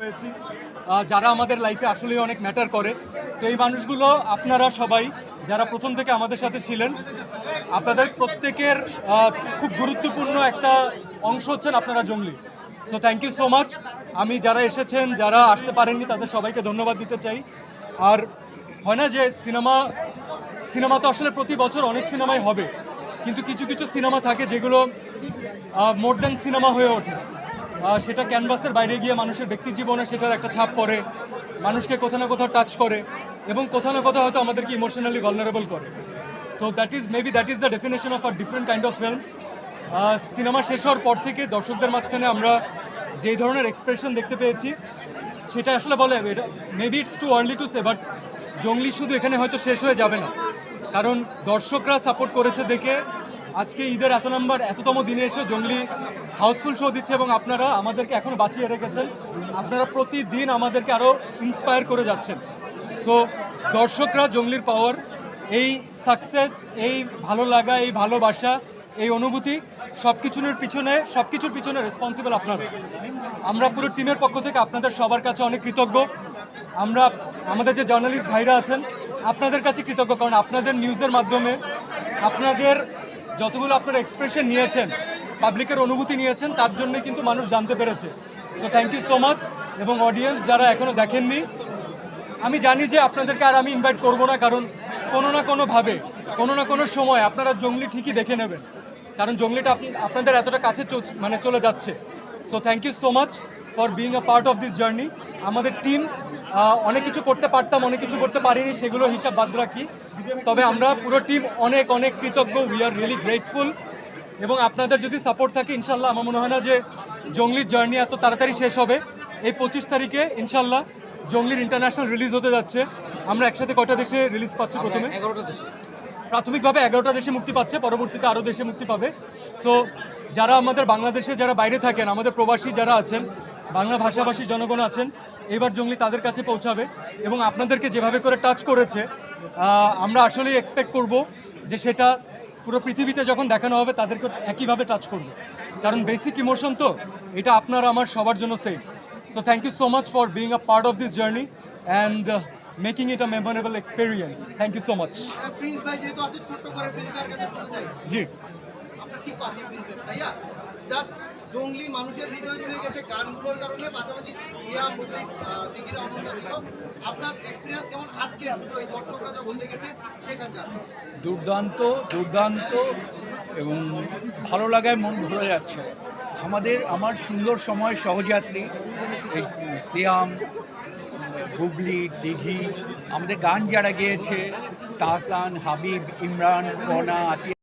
হয়েছি। যারা আমাদের লাইফে আসলে অনেক ম্যাটার করে, তো এই মানুষগুলো আপনারা সবাই যারা প্রথম থেকে আমাদের সাথে ছিলেন, আপনাদের প্রত্যেকের খুব গুরুত্বপূর্ণ একটা অংশ হচ্ছেন আপনারা Jongli. So thank you so much আমি যারা এসেছেন, যারা আসতে পারেননি, তাদের সবাইকে ধন্যবাদ দিতে চাই। আর হয় না যে সিনেমা সিনেমা তো আসলে প্রতি বছর অনেক সিনেমাই হবে, কিন্তু কিছু কিছু সিনেমা থাকে যেগুলো মোর দ্যান সিনেমা হয়ে ওঠে। সেটা ক্যানভাসের বাইরে গিয়ে মানুষের ব্যক্তি জীবনে সেটার একটা ছাপ পড়ে, মানুষকে কোথাও না কোথাও টাচ করে এবং কোথাও না কোথাও হয়তো আমাদেরকে ইমোশনালি ভলনারেবল করে। তো that is maybe that is the definition of a different kind of film cinema শেষ হওয়ার পর থেকে দর্শকদের মাঝখানে আমরা যেই ধরনের এক্সপ্রেশন দেখতে পেয়েছি, সেটা আসলে বলে, এটা maybe it's too early to say but Jongli শুধু এখানে হয়তো শেষ হয়ে যাবে না। কারণ দর্শকরা সাপোর্ট করেছে দেখে আজকে ঈদের এত নম্বর, এততম দিনে এসে জঙ্গলি হাউসফুল শো দিচ্ছে এবং আপনারা আমাদেরকে এখনও বাঁচিয়ে রেখেছেন। আপনারা প্রতিদিন আমাদেরকে আরও ইন্সপায়ার করে যাচ্ছেন। সো দর্শকরা জঙ্গলির পাওয়ার এই সাকসেস এই ভালো লাগা, এই ভালোবাসা, এই অনুভূতি সব কিছুর পিছনে সব কিছুর পিছনে রেসপন্সিবল আপনারা। আমরা পুরো টিমের পক্ষ থেকে আপনাদের সবার কাছে অনেক কৃতজ্ঞ। আমরা, আমাদের যে জার্নালিস্ট ভাইরা আছেন, আপনাদের কাছে কৃতজ্ঞ, কারণ আপনাদের নিউজের মাধ্যমে, আপনাদের যতগুলো আপনারা এক্সপ্রেশন নিয়েছেন পাবলিকের অনুভূতি নিয়েছেন, তার জন্যই কিন্তু মানুষ জানতে পেরেছে। So thank you so much এবং অডিয়েন্স যারা এখনও দেখেননি, আমি জানি যে আপনাদেরকে আর আমি ইনভাইট করব না, কারণ কোনো না কোনোভাবে, কোনো না কোনো সময় আপনারা জঙ্গলি ঠিকই দেখে নেবেন। কারণ জঙ্গলিটা আপনি- আপনাদের এতটা কাছে মানে চলে যাচ্ছে। So thank you so much for being a part of this journey আমাদের টিম অনেক কিছু করতে পারতাম অনেক কিছু করতে পারিনি সেগুলো হিসাব বাদ রাখি। তবে আমরা পুরো টিম অনেক অনেক কৃতজ্ঞ। উই আর রিয়েলি গ্রেটফুল এবং আপনাদের যদি সাপোর্ট থাকে ইনশাল্লাহ আমার মনে হয় না যে জঙ্গলির জার্নি এত তাড়াতাড়ি শেষ হবে। এই পঁচিশ তারিখে ইনশাল্লাহ জঙ্গলির ইন্টারন্যাশনাল রিলিজ হতে যাচ্ছে। আমরা একসাথে কয়টা দেশে রিলিজ পাচ্ছি প্রথমে? এগারোটা দেশে। প্রাথমিকভাবে এগারোটা দেশে মুক্তি পাচ্ছে পরবর্তীতে আরও দেশে মুক্তি পাবে। সো যারা আমাদের বাংলাদেশে যারা বাইরে থাকেন আমাদের প্রবাসী যারা আছেন বাংলা ভাষাভাষী জনগণ আছেন এবার জঙ্গলি তাদের কাছে পৌঁছাবে এবং আপনাদেরকে যেভাবে করে টাচ করেছে আমরা আসলেই এক্সপেক্ট করব যে সেটা পুরো পৃথিবীতে যখন দেখানো হবে তাদেরকে একইভাবে টাচ করবে। কারণ বেসিক ইমোশন তো এটা আপনার আমার সবার জন্য same so thank you so much for being a part of this journey and making it a memorable experience thank you so much ji. Just Jongli মানুষের হৃদয় গেছে গানগুলোর কারণে। পাশাপাশি বুবলি দিদিরা অনন্ত আপনার এক্সপিরিয়েন্স কেমন? আজকে শুধু এই দর্শকরা যখন দেখেছে সেখানকার। দুর্দান্ত দুর্দান্ত এবং ভালো লাগায় মন ভরে যাচ্ছে। আমাদের, আমার সুন্দর সময় সহযাত্রী, এই সিয়াম, হুগলি, দিঘি, আমাদের গান যারা গেয়েছে, তাহসান, হাবিব, ইমরান কনা আতিয়া